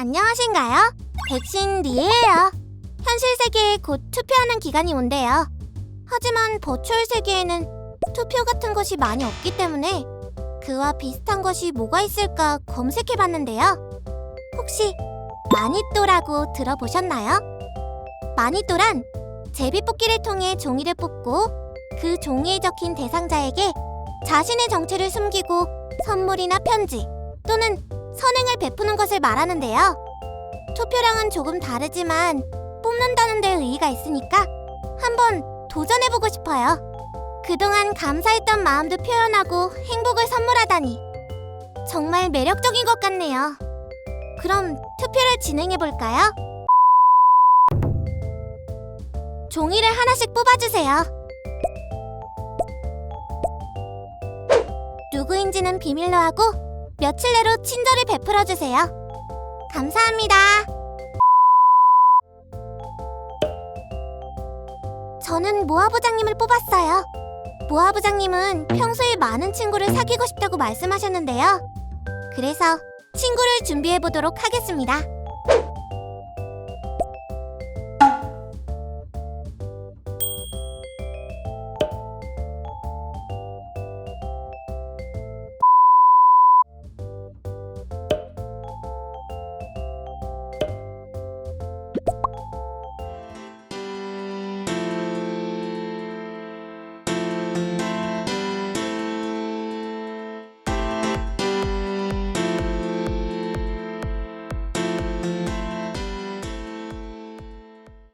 안녕하신가요? 백신 리에예요. 현실 세계에 곧 투표하는 기간이 온대요. 하지만 버추얼 세계에는 투표 같은 것이 많이 없기 때문에 그와 비슷한 것이 뭐가 있을까 검색해 봤는데요. 혹시 마니또라고 들어보셨나요? 마니또란 제비 뽑기를 통해 종이를 뽑고 그 종이에 적힌 대상자에게 자신의 정체를 숨기고 선물이나 편지 또는 선행을 베푸는 것을 말하는데요. 투표랑은 조금 다르지만 뽑는다는 데 의의가 있으니까 한번 도전해보고 싶어요. 그동안 감사했던 마음도 표현하고 행복을 선물하다니 정말 매력적인 것 같네요. 그럼 투표를 진행해볼까요? 종이를 하나씩 뽑아주세요. 누구인지는 비밀로 하고 며칠 내로 친절히 베풀어 주세요. 감사합니다. 저는 모아 부장님을 뽑았어요. 모아 부장님은 평소에 많은 친구를 사귀고 싶다고 말씀하셨는데요. 그래서 친구를 준비해 보도록 하겠습니다.